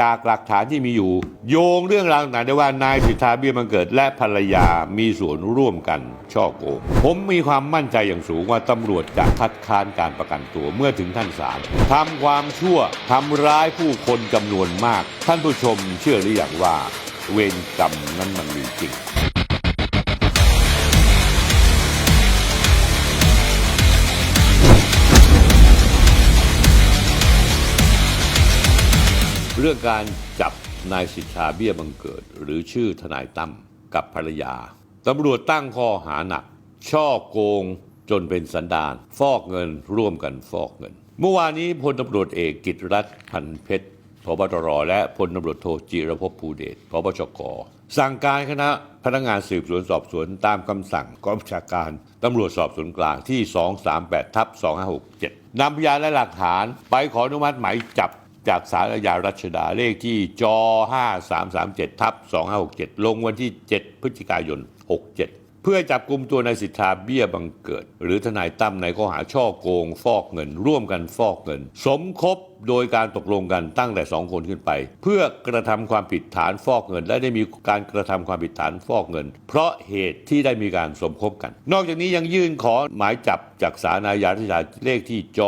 จากหลักฐานที่มีอยู่ โยงเรื่องราวต่างๆได้ว่านายสิทธาเบี้ยบังเกิดและภรรยามีส่วนร่วมกันช่อโกงผมมีความมั่นใจอย่างสูงว่าตำรวจจะคัดค้านการประกันตัวเมื่อถึงท่านศาลทำความชั่วทำร้ายผู้คนจำนวนมาก ท่านผู้ชมเชื่อหรือยังว่า เวรกรรมนั้นมันมีจริง เรื่องการจับนายสิทธาเบี้ยบังเกิด หรือชื่อทนายตั้มกับภรรยาตำรวจตั้งข้อหาหนัก ช่อโกงจนเป็นสันดาน ฟอกเงินร่วมกันฟอกเงิน เมื่อวานนี้พลตำรวจเอกกิตรัฐพันเพชรพบตรและพลตำรวจโทจิรภพภูเดชพบชกสั่งการคณะพนักงานสืบสวนสอบสวนตามคำสั่งกองบัญชาการตำรวจสอบสวนกลางที่ 238ทับ2567นำพยานและหลักฐานไปขออนุมัติหมายจับ จากสารอาญารัชดาเลขที่จ5337ทับ2567 ลงวันที่ 7 พฤศจิกายน 67 เพื่อจับกลุ่มตัวนายสิทธาเบี้ยบังเกิด หรือทนายตั้มในข้อหาช่อโกง ฟอกเงิน ร่วมกันฟอกเงิน สมคบโดยการตกลงกันตั้งแต่ 2 คนขึ้นไป เพื่อกระทำความผิดฐานฟอกเงิน และได้มีการกระทำความผิดฐานฟอกเงิน เพราะเหตุที่ได้มีการสมคบกัน นอกจากนี้ยังยื่นขอหมายจับจากสารอาญารัชดาเลขที่จ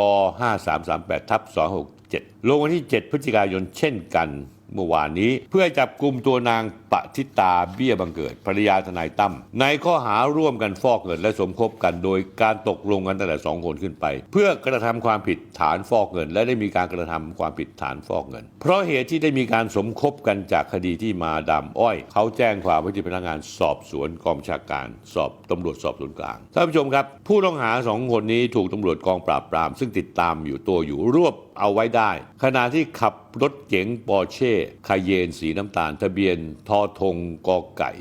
5338ทับ2 6 7 ลงวันที่ 7 พฤศจิกายนเช่นกันเมื่อวานนี้ เพื่อจับกลุ่มตัวนาง ปฏิตาเบี้ยบังเกิดภรรยาทนายตั้มในข้อหาร่วมกันฟอกเงินและสมคบกันโดยการตกลงกันตั้งแต่สองคนขึ้นไป เพื่อกระทำความผิดฐานฟอกเงิน และได้มีการกระทำความผิดฐานฟอกเงิน เพราะเหตุที่ได้มีการสมคบกันจากคดีที่มาดามอ้อย เขาแจ้งความไว้ที่พนักงานสอบสวนกองบัญชาการ สอบตำรวจสอบสวนกลางท่านผู้ชมครับ ผู้ต้องหาสองคนนี้ถูกตำรวจกองปราบปราม ซึ่งติดตามอยู่ตัวอยู่รวบเอาไว้ได้ ขณะที่ขับรถเก๋งปอร์เช่คาเยนสีน้ำตาลทะเบียนทอทงกอไก่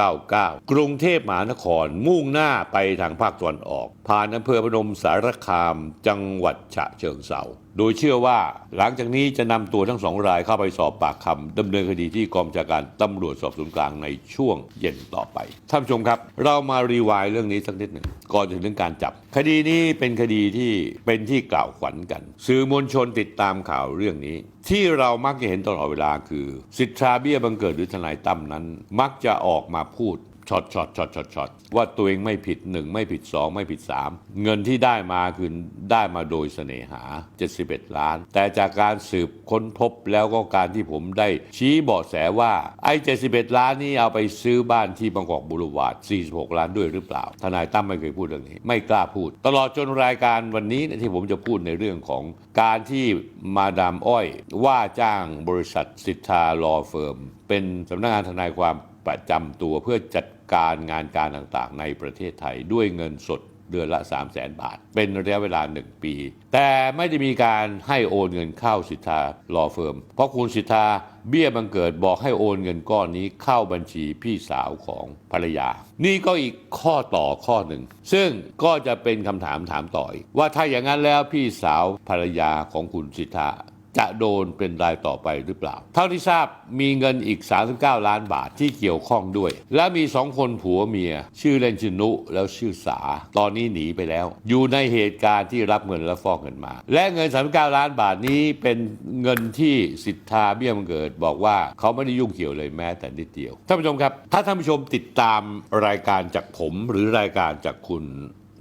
999 กรุงเทพมหานครมุ่งหน้าไปทางภาคตะวันออก ผ่านอำเภอพนมสารคามจังหวัดฉะเชิงเทราโดยเชื่อว่าหลังจากนี้จะนำตัวทั้งสองรายเข้าไปสอบปากคำดำเนินคดีที่กองบัญชาการตำรวจสอบสวนกลางในช่วงเย็นต่อไป ท่านผู้ชมครับ เรามารีวายเรื่องนี้สักนิดหนึ่งก่อนจะถึงการจับ คดีนี้เป็นคดีที่เป็นที่กล่าวขวัญกัน สื่อมวลชนติดตามข่าวเรื่องนี้ ที่เรามักจะเห็นตลอดเวลาคือ สิทธาเบี้ยบังเกิดหรือทนายตั้มนั้น มักจะออกมาพูด ช็อตช็อตช็อตช็อตช็อตว่าตัวเองไม่ผิดหนึ่งไม่ผิดสองไม่ผิดสามเงินที่ได้มาคือได้มาโดยเสน่หา 71 ล้าน แต่จากการสืบค้นพบแล้วก็การที่ผมได้ชี้เบาะแสว่าไอ้71 ล้านนี้เอาไปซื้อบ้านที่บางกอกบุรวาด46 ล้านด้วยหรือเปล่า ทนายตั้มไม่เคยพูดเรื่องนี้ ไม่กล้าพูด ตลอดจนรายการวันนี้ที่ผมจะพูดในเรื่องของการที่มาดามอ้อย ว่าจ้างบริษัทสิทธาลอเฟิร์มเป็นสำนักงานทนายความประจำตัวเพื่อจัด การงานการต่างๆ ในประเทศไทยด้วยเงินสดเดือนละ 3 0 0แสนบาท เป็นระยะเวลา 1 ปี แต่ไม่ได้มีการให้โอนเงินเข้าสิทธารอเฟิร์ม เพราะคุณสิทธาเบี้ยบังเกิดบอกให้โอนเงินก้อนนี้เข้าบัญชีพี่สาวของภรรยา นี่ก็อีกข้อต่อข้อหนึ่ง ซึ่งก็จะเป็นคำถามถามต่ออีกว่าถ้าอย่างนั้นแล้วพี่สาวภรรยาของคุณสิทธา จะโดนเป็นรายต่อไปหรือเปล่า เท่าที่ทราบมีเงินอีก 39 ล้านบาทที่เกี่ยวข้องด้วย และมีสองคนผัวเมีย ชื่อเล่นชื่อนุแล้วชื่อสา ตอนนี้หนีไปแล้ว อยู่ในเหตุการณ์ที่รับเงินและฟอกเงินมา และเงิน 39 ล้านบาทนี้เป็นเงินที่สิทธาเบี้ยบังเกิด บอกว่าเขาไม่ได้ยุ่งเกี่ยวเลยแม้แต่นิดเดียวท่านผู้ชมครับ ถ้าท่านผู้ชมติดตามรายการจากผมหรือรายการจากคุณ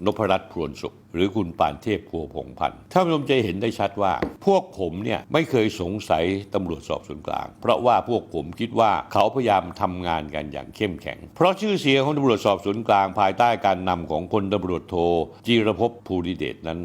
นพรัตน์พรวนสุข หรือคุณปานเทพพัวพงพันธ์ท่านผู้ชมจะเห็นได้ชัดว่า พวกผมเนี่ยไม่เคยสงสัยตำรวจสอบสวนกลาง เพราะว่าพวกผมคิดว่าเขาพยายามทำงานกันอย่างเข้มแข็ง เพราะชื่อเสียงของตำรวจสอบสวนกลาง ภายใต้การนำของพลตำรวจโทจีรพภูริเดชนั้น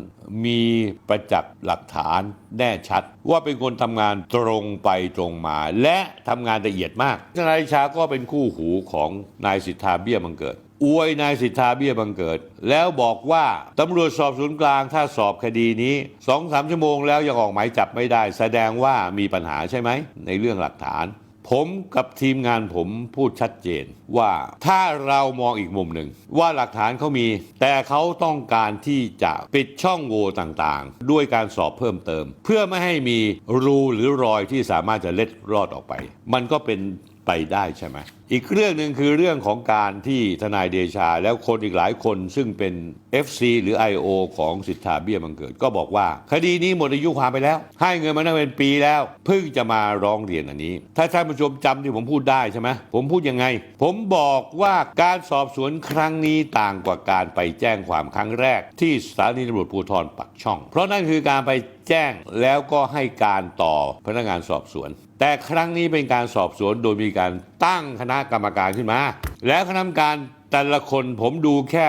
มีประจักษ์หลักฐานแน่ชัด ว่าเป็นคนทำงานตรงไปตรงมา และทำงานละเอียดมากทนายชาก็เป็นคู่หูของนายสิทธาเบี้ยบังเกิด อวยนายสิทธาเบี้ยบังเกิด แล้วบอกว่าตำรวจสอบสวนย์กลางถ้าสอบคดีนี้สองสามชั่วโมงแล้วยังออกหมายจับไม่ได้ แสดงว่ามีปัญหาใช่ไหม ในเรื่องหลักฐาน ผมกับทีมงานผมพูดชัดเจนว่าถ้าเรามองอีกมุมหนึ่ง ว่าหลักฐานเขามี แต่เขาต้องการที่จะปิดช่องโหว่ต่างๆ ด้วยการสอบเพิ่มเติม เพื่อไม่ให้มีรูหรือรอยที่สามารถจะเล็ดรอดออกไป มันก็เป็น ไปได้ใช่ไหมอีกเรื่องหนึ่งคือเรื่องของการที่ทนายเดชา แล้วคนอีกหลายคนซึ่งเป็น FC หรือ IO ของสิทธาเบี้ยบังเกิด ก็บอกว่า คดีนี้หมดอายุความไปแล้ว ให้เงินมาตั้งเป็นปีแล้ว เพิ่งจะมาร้องเรียนอันนี้ ถ้าท่านผู้ชมจำที่ผมพูดได้ใช่ไหมผมพูดยังไง ผมบอกว่าการสอบสวนครั้งนี้ต่างกว่าการไปแจ้งความครั้งแรก ที่สถานีตำรวจภูธรปักช่อง เพราะนั่นคือการไป แจ้งแล้วก็ให้การต่อพนักงานสอบสวน แต่ครั้งนี้เป็นการสอบสวนโดยมีการตั้งคณะกรรมการขึ้นมา แล้วคณะกรรมการแต่ละคนผมดูแค่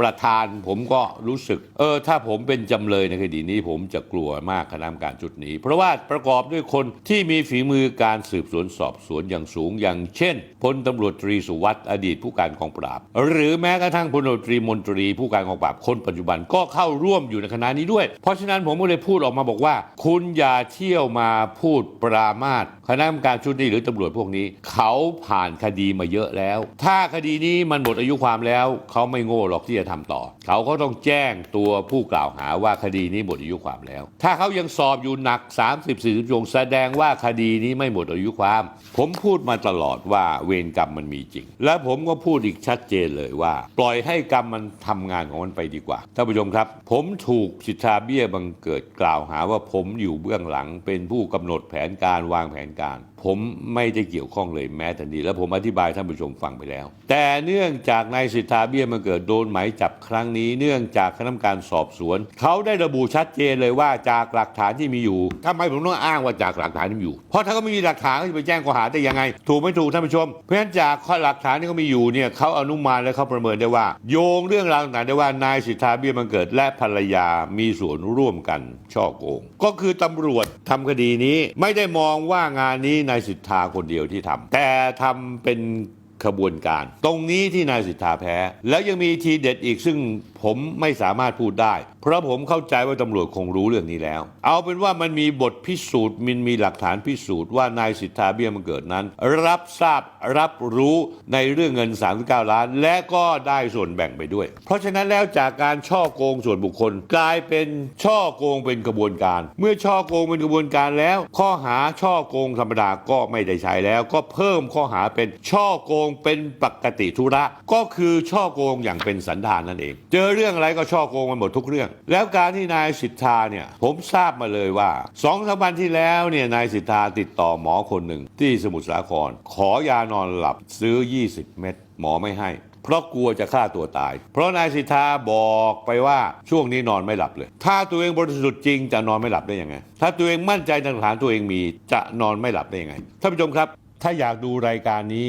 ประธานผมก็รู้สึก เออ ถ้าผมเป็นจำเลยในคดีนี้ผมจะกลัวมากคณะกรรมการชุดนี้ เพราะว่าประกอบด้วยคนที่มีฝีมือการสืบสวนสอบสวนอย่างสูงอย่างเช่นพลตำรวจตรีสุวัสด์อดีตผู้การกองปราบ หรือแม้กระทั่งพลตรีมนตรีผู้การกองปราบคนปัจจุบันก็เข้าร่วมอยู่ในคณะนี้ด้วย เพราะฉะนั้นผมก็เลยพูดออกมาบอกว่า คุณอย่าเที่ยวมาพูดปรามาสคณะกรรมการชุดนี้หรือตำรวจพวกนี้ เขาผ่านคดีมาเยอะแล้ว ถ้าคดีนี้มันหมดอายุความแล้ว เขาไม่โง่หรอกที่จะทำต่อ เขาก็ต้องแจ้งตัวผู้กล่าวหาว่าคดีนี้หมดอายุความแล้ว ถ้าเขายังสอบอยู่หนัก 30-40ชั่วโมงแสดงว่าคดีนี้ไม่หมดอายุความ ผมพูดมาตลอดว่าเวรกรรมมันมีจริง และผมก็พูดอีกชัดเจนเลยว่า ปล่อยให้กรรมมันทำงานของมันไปดีกว่าท่านผู้ชมครับ ผมถูกสิทธาเบี้ยบังเกิดกล่าวหาว่าผมอยู่เบื้องหลังเป็นผู้กำหนดแผนการวางแผนการ ผมไม่ได้เกี่ยวข้องเลยแม้แต่นิดและผมอธิบายท่านผู้ชมฟังไปแล้ว แต่เนื่องจากนายสิทธาเบี้ยบังเกิดโดนหมายจับครั้งนี้ เนื่องจากคณะกรรมการสอบสวน เขาได้ระบุชัดเจนเลยว่าจากหลักฐานที่มีอยู่ทำไมผมต้องอ้างว่าจากหลักฐานที่มีอยู่ เพราะถ้าเขาไม่มีหลักฐานเขาจะไปแจ้งข้อหาได้ยังไง ถูกไม่ถูกท่านผู้ชม เพราะฉะนั้นจากข้อหลักฐานที่เขามีอยู่เนี่ยเขาอนุมานและเขาประเมินได้ว่า โยงเรื่องราวต่างๆได้ว่านายสิทธาเบี้ยบังเกิดและภรรยามีส่วนร่วมกันช่อโกง ก็คือตำรวจทำคดีนี้ไม่ได้มองว่างานนี้นายสิทธาคนเดียวที่ทำแต่ทำเป็น ขบวนการ ตรงนี้ที่นายสิทธาแพ้ แล้วยังมีทีเด็ดอีกซึ่งผมไม่สามารถพูดได้ เพราะผมเข้าใจว่าตำรวจคงรู้เรื่องนี้แล้ว เอาเป็นว่ามันมีบทพิสูจน์มันมีหลักฐานพิสูจน์ว่านายสิทธาเบี้ยมันเกิดนั้น รับทราบรับรู้ในเรื่องเงิน 39 ล้าน และก็ได้ส่วนแบ่งไปด้วย เพราะฉะนั้นแล้วจากการช่อโกงส่วนบุคคล กลายเป็นช่อโกงเป็นกระบวนการ เมื่อช่อโกงเป็นกระบวนการแล้ว ข้อหาช่อโกงธรรมดาก็ไม่ได้ใช้แล้ว ก็เพิ่มข้อหาเป็นช่อโกงเป็นปกติธุระ ก็คือช่อโกงอย่างเป็นสันดานนั่นเอง เจอเรื่องอะไรก็ช่อโกงมันหมดทุกเรื่อง แล้วการที่นายสิทธาเนี่ยผมทราบมาเลยว่าสองสามวันที่แล้วเนี่ยนายสิทธาติดต่อหมอคนหนึ่งที่สมุทรสาคร ขอยานอนหลับซื้อ 20 เม็ดหมอไม่ให้เพราะกลัวจะฆ่าตัวตาย เพราะนายสิทธาบอกไปว่าช่วงนี้นอนไม่หลับเลย ถ้าตัวเองบริสุทธิ์จริงจะนอนไม่หลับได้ยังไง ถ้าตัวเองมั่นใจในหลักฐานตัวเองมีจะนอนไม่หลับได้ยังไง ท่านผู้ชมครับ ถ้าอยากดูรายการนี้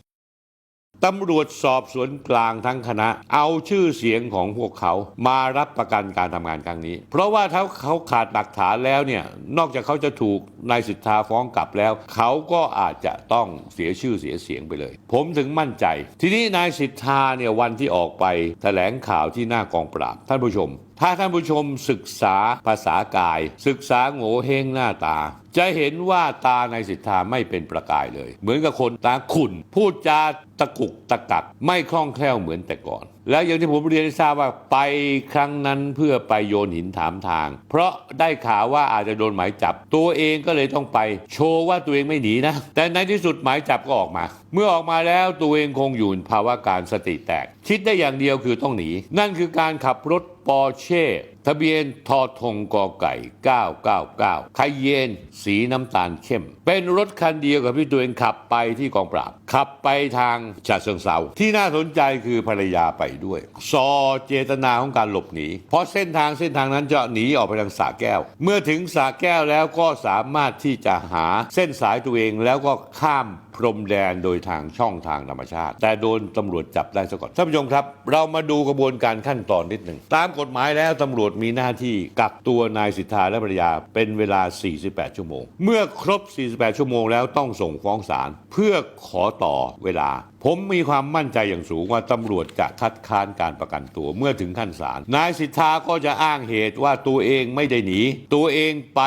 ตำรวจสอบสวนกลางทั้งคณะ เอาชื่อเสียงของพวกเขามารับประกันการทำงานครั้งนี้ เพราะว่าถ้าเขาขาดหลักฐานแล้วเนี่ยนอกจากเขาจะถูกนายสิทธาฟ้องกลับแล้ว เขาก็อาจจะต้องเสียชื่อเสียเสียงไปเลย ผมถึงมั่นใจ ทีนี้นายสิทธาเนี่ยวันที่ออกไปแถลงข่าวที่หน้ากองปราบท่านผู้ชม ถ้าท่านผู้ชมศึกษาภาษากาย ศึกษาโง่เฮงหน้าตา จะเห็นว่าตาในสิทธาไม่เป็นประกายเลย เหมือนกับคนตาขุ่นพูดจาตะกุกตะกักไม่คล่องแคล่วเหมือนแต่ก่อนแล้วอย่างที่ผมเรียนให้ทราบว่าไปครั้งนั้นเพื่อไปโยนหินถามทาง เพราะได้ข่าวว่าอาจจะโดนหมายจับ ตัวเองก็เลยต้องไป โชว์ว่าตัวเองไม่หนีนะ แต่ในที่สุดหมายจับก็ออกมา เมื่อออกมาแล้วตัวเองคงอยู่ในภาวะการสติแตก คิดได้อย่างเดียวคือต้องหนี นั่นคือการขับรถปอร์เช่ทะเบียนทอทงกอไก่ 999 ไคเยน สีน้ำตาลเข้ม เป็นรถคันเดียวกับที่ตัวเองขับไปที่กองปราบ ขับไปทางฉะเชิงเซาที่น่าสนใจคือภรรยาไปด้วยซอเจตนาของการหลบหนี เพราะเส้นทางเส้นทางนั้นจะหนีออกไปทางสาแก้ว เมื่อถึงสาแก้วแล้วก็สามารถที่จะหาเส้นสายตัวเองแล้วก็ข้ามพรมแดนโดยทางช่องทางธรรมชาติ แต่โดนตำรวจจับได้ซะก่อนท่านผู้ชมครับ เรามาดูกระบวนการขั้นตอนนิดหนึ่ง ตามกฎหมายแล้วตำรวจมีหน้าที่กักตัวนายสิทธาและภรรยาเป็นเวลา 48 ชั่วโมง เมื่อครบ 48 ชั่วโมงแล้วต้องส่งฟ้องศาลเพื่อขอต่อเวลา ผมมีความมั่นใจอย่างสูงว่าตำรวจจะคัดค้านการประกันตัวเมื่อถึงขั้นศาล นายสิทธาก็จะอ้างเหตุว่าตัวเองไม่ได้หนี ตัวเองไป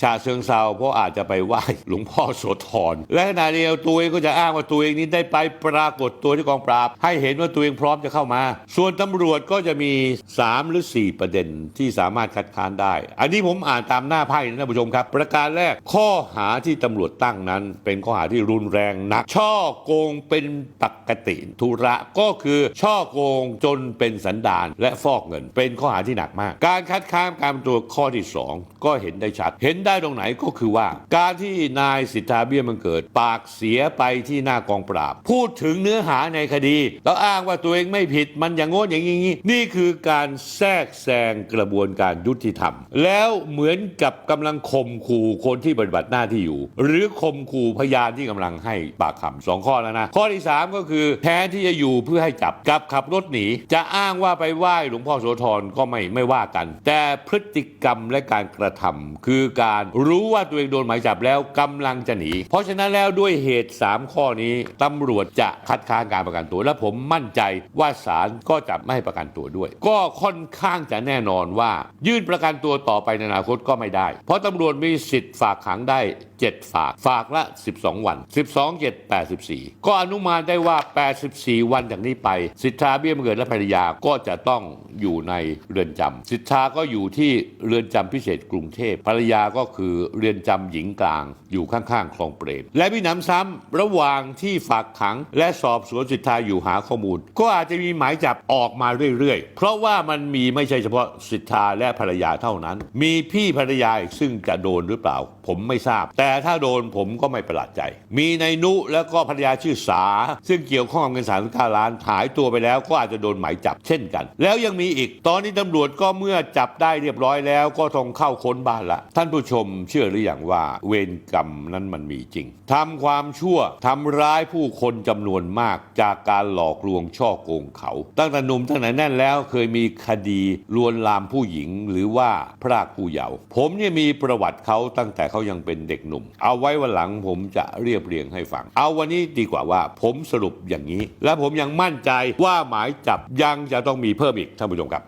ฉาเชิงเซาเพราะอาจจะไปไหว้หลวงพ่อโสธร และขณะเดียวตัวเองก็จะอ้างว่าตัวเองนี้ได้ไปปรากฏตัวที่กองปราบ ให้เห็นว่าตัวเองพร้อมจะเข้ามา ส่วนตำรวจก็จะมี 3 หรือ 4 ประเด็นที่สามารถคัดค้านได้ อันนี้ผมอ่านตามหน้าไพ่นะท่านผู้ชมครับ ประการแรกข้อหาที่ตำรวจตั้งนั้น เป็นข้อหาที่รุนแรงหนัก ช่อโกงเป็นปกติธุระก็คือช่อโกงจนเป็นสันดานและฟอกเงิน เป็นข้อหาที่หนักมาก การคัดค้านการประกันตัวข้อที่ 2 ก็เห็นได้ชัด เห็นได้ตรงไหนก็คือว่า การที่นายสิทธาเบี้ยบังเกิด ปากเสียไปที่หน้ากองปราบ พูดถึงเนื้อหาในคดี แล้วอ้างว่าตัวเองไม่ผิดมันอย่างโง่นอย่างนี้นี่คือการแทรกแซงกระบวนการยุติธรรม แล้วเหมือนกับกำลังข่มขู่คนที่ปฏิบัติหน้าที่อยู่ หรือข่มขู่พยานที่กำลังให้ปากคำสองข้อแล้วนะข้อที่3ก็คือแทนที่จะอยู่เพื่อให้จับกับขับรถหนี จะอ้างว่าไปไหว้หลวงพ่อโสธรก็ไม่ไม่ว่ากัน แต่พฤติกรรมและการกระทำคือการรู้ว่าตัวเองโดนหมายจับแล้วกำลังจะหนี เพราะฉะนั้นแล้วด้วยเหตุ 3 ข้อนี้ตำรวจจะคัดค้านการประกันตัว และผมมั่นใจว่าศาลก็จะไม่ให้ประกันตัวด้วย ก็ค่อนข้างจะแน่นอนว่า ยื่นประกันตัวต่อไปในอนาคตก็ไม่ได้ เพราะตำรวจมีสิทธิ์ฝากขังได้ 7 ฝาก ฝากละ 12 วัน 12 7 84 ก็อนุมานได้ว่า 84 วันจากนี้ไป สิทธาเบี้ยบังเกิดและภรรยาก็จะต้องอยู่ในเรือนจำสิทธาก็อยู่ที่เรือนจำพิเศษกรุงเทพภรรยาก็คือเรือนจำหญิงกลางอยู่ข้างๆคลองเปรม และพี่หนำซ้ำระหว่างที่ฝากขัง และสอบสวนสิทธาอยู่หาข้อมูล ก็อาจจะมีหมายจับออกมาเรื่อยๆ เพราะว่ามันมีไม่ใช่เฉพาะสิทธาและภรรยาเท่านั้น มีพี่ภรรยาอีกซึ่งจะโดนหรือเปล่าผมไม่ทราบ แต่ถ้าโดนผมก็ไม่ประหลาดใจ มีในายนุแล้วก็ภรรยาชื่อสา ซึ่งเกี่ยวข้องกับเงินสามสิบเก้าล้านหายตัวไปแล้วก็อาจจะโดนหมายจับเช่นกัน แล้วยังมีอีกตอนนี้ตำรวจก็เมื่อจับได้เรียบร้อยแล้ว ก็ต้องเข้าค้นบ้านละ ท่านผู้ชมเชื่อหรืออยังว่าเวรกรรมนั้นมันมีจริงทำความชั่วทำร้ายผู้คนจำนวนมากจากการหลอกลวงช่อโกงเขา ตั้งแต่หนุ่มตั้งแต่แน่นแล้วเคยมีคดีลวนลามผู้หญิงหรือว่าพรากผู้เยาว์ผมเนี่ยมีประวัติเขาตั้งแต่เขายังเป็นเด็กหนุ่ม เอาไว้วันหลังผมจะเรียบเรียงให้ฟัง เอาวันนี้ดีกว่าว่า ผมสรุปอย่างนี้ และผมยังมั่นใจว่าหมายจับยังจะต้องมีเพิ่มอีกท่านผู้ชมครับ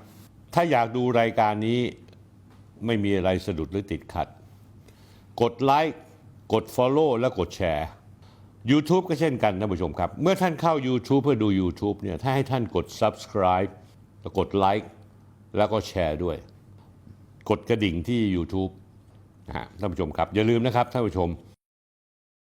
ถ้าอยากดูรายการนี้ไม่มีอะไรสะดุดหรือติดขัด กดไลค์กด Follow และกดแชร์ YouTube ก็เช่นกันท่านผู้ชมครับ เมื่อท่านเข้า YouTube เพื่อดู YouTube เนี่ยถ้าให้ท่านกด Subscribe แล้วกดไลค์แล้วก็แชร์ด้วย กดกระดิ่งที่ YouTube ท่านผู้ชมครับอย่าลืมนะครับท่านผู้ชม